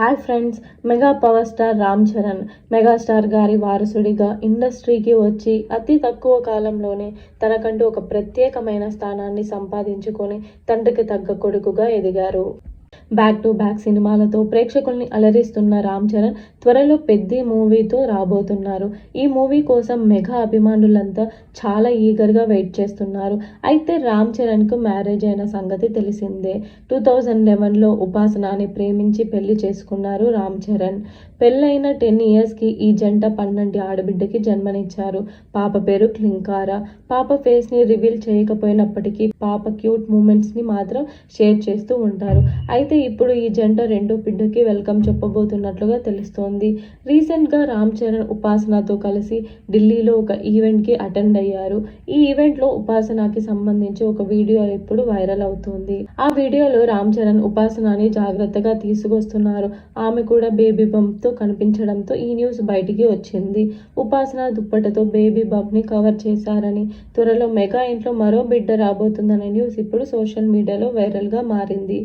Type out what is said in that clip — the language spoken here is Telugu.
Hi friends mega power star Ram Charan megastar గారి వారసుడిగా ఇండస్ట్రీకి వచ్చి అతి తక్కువ కాలంలోనే తనకంటూ ఒక ప్రత్యేకమైన స్థానాన్ని సంపాదించుకొని తండ్రికి తగ్గ కొడుకుగా ఎదిగారు. బ్యాక్ టు బ్యాక్ సినిమాలతో ప్రేక్షకుల్ని అలరిస్తున్న రామ్ చరణ్ త్వరలో పెద్ద మూవీతో రాబోతున్నారు. ఈ మూవీ కోసం మెగా అభిమానులంతా చాలా ఈగర్గా వెయిట్ చేస్తున్నారు. అయితే రామ్ చరణ్కు మ్యారేజ్ అయిన సంగతి తెలిసిందే. టూ థౌజండ్ లెవెన్లో ఉపాసనాని ప్రేమించి పెళ్ళి చేసుకున్నారు రామ్ చరణ్. పెళ్ళైన టెన్ ఇయర్స్కి ఈ జంట పన్నెండు ఆడబిడ్డకి జన్మనిచ్చారు. పాప పేరు క్లింకారా. పాప ఫేస్ని రివీల్ చేయకపోయినప్పటికీ పాప క్యూట్ మూమెంట్స్ని మాత్రం షేర్ చేస్తూ ఉంటారు. అయితే ఇప్పుడు ఈ జంట రెండు బిడ్డకి వెల్కమ్ చెప్పబోతున్నట్లుగా తెలుస్తోంది. రీసెంట్గా రామ్ చరణ్ ఉపాసనతో కలిసి ఢిల్లీలో ఒక ఈవెంట్కి అటెండ్ అయ్యారు. ఈ ఈవెంట్లో ఉపాసనకి సంబంధించి ఒక వీడియో ఇప్పుడు వైరల్ అవుతుంది. ఆ వీడియోలో రామ్ చరణ్ ఉపాసనని జాగ్రత్తగా తీసుకొస్తున్నారు. ఆమె కూడా బేబీ బంప్తో కనిపించడంతో ఈ న్యూస్ బయటికి వచ్చింది. ఉపాసన దుప్పటతో బేబీ బంప్ని కవర్ చేశారని త్వరలో మెగా ఇంట్లో మరో బిడ్డ రాబోతుందనే న్యూస్ ఇప్పుడు సోషల్ మీడియాలో వైరల్గా మారింది.